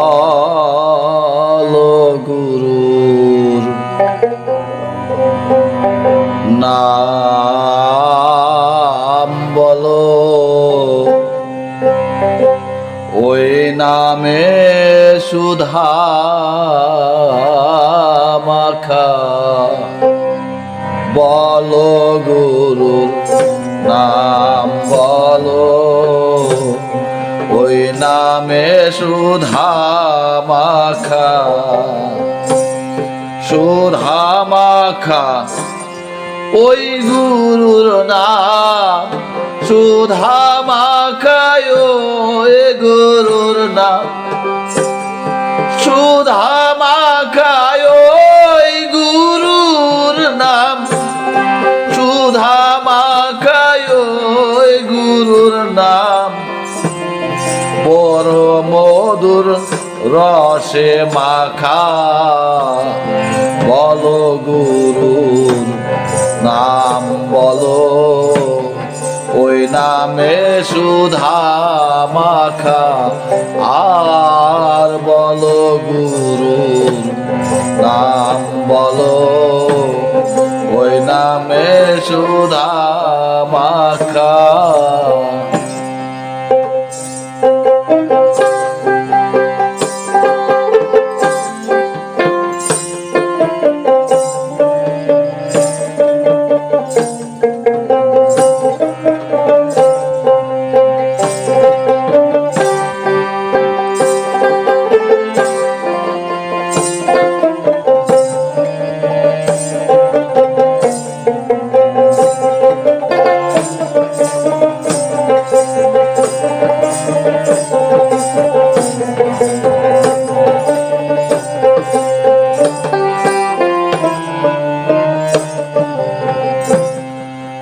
বল গুরুর নাম নামে সুধা মাখা। বলো গুরুর নাম বলো। ওই নামে সুধা মাখা। সুধা মাখা, ওই গুরুর নাম সুধা মাখায় ওই গুরুর নাম। সুধা মাখায় গুরুর নাম। সুধা মাখায় গুরুর নাম। বড় মধুর রসে মাখা, বলো গুরুর নাম বলো। নামে সুধা মাখা। আর বলো গুরুর নাম বলো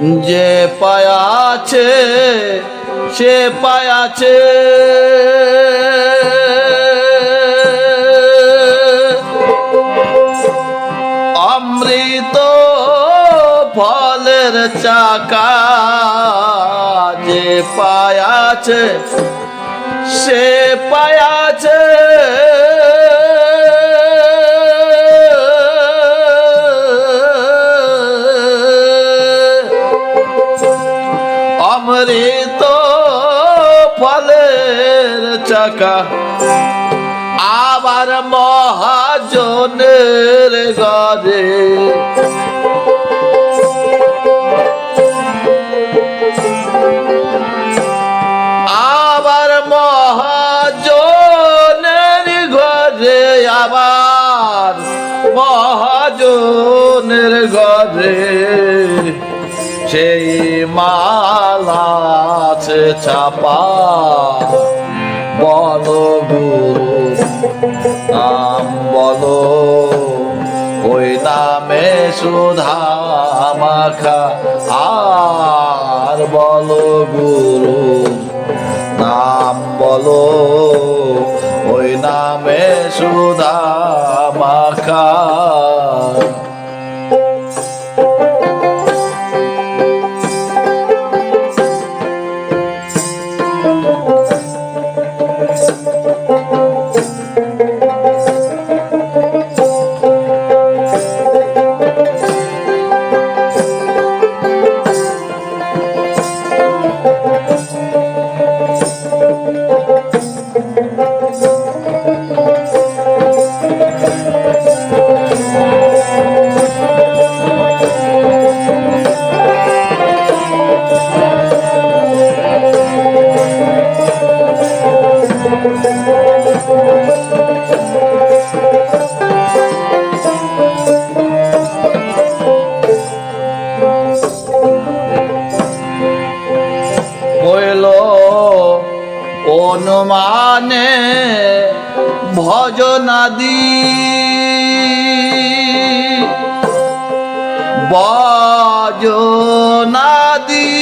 যে পায়াছে সে পায়াছে। অমৃত ফলের চাকা যে পায়াছে সে পায়াছে। অমৃত ফলের চাকা। আবার মহাজনের গরে আছে ছাপা বলো গুরু, নাম বলো, ওই নামে সুধা মাখা আর বলো গুরু, নাম বলো, ওই নামে সুধা মাখা। অনুমানে ভজনাদি বজনাদি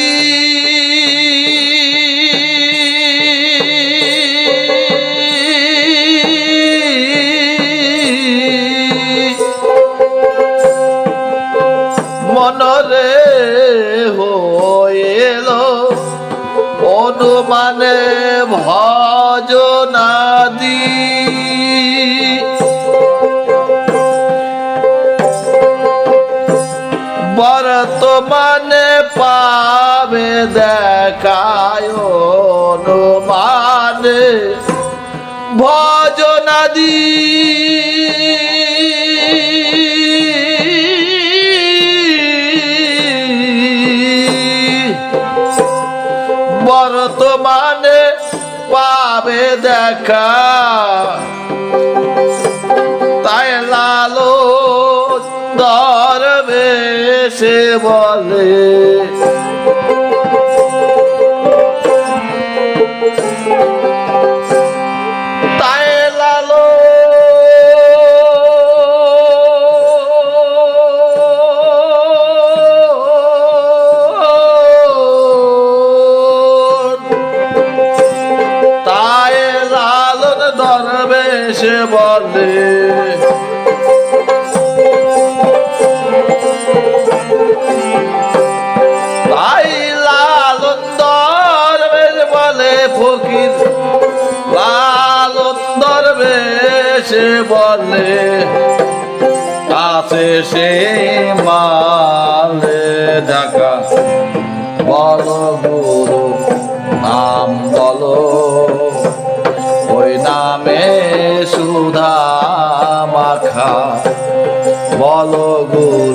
বর্তমানে পাবে দেখায় মানে ভজনাদি বর্তমানে পাবে দেখা। তাই লালো দরবে সে বলে সে মাল ঢাকা। বল গুরু নাম বলো। ওই নামে সুধা মাখা। বল গুরু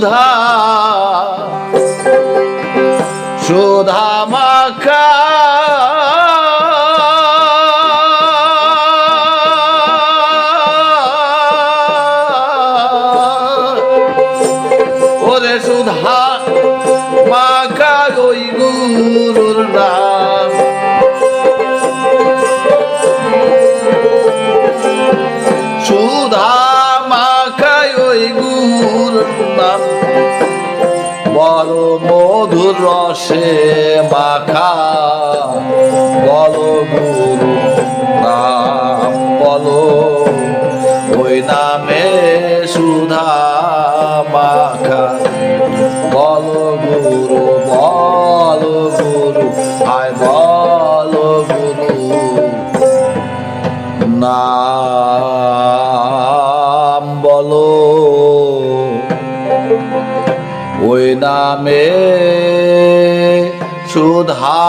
সুধা রসে মাখা বলো গুরু নাম, বলো। ওই নামে সুধা মাখা। বলো গুরু বলো গুরু আয় বলো গুরু নাম, বলো। ওই নামে সুধা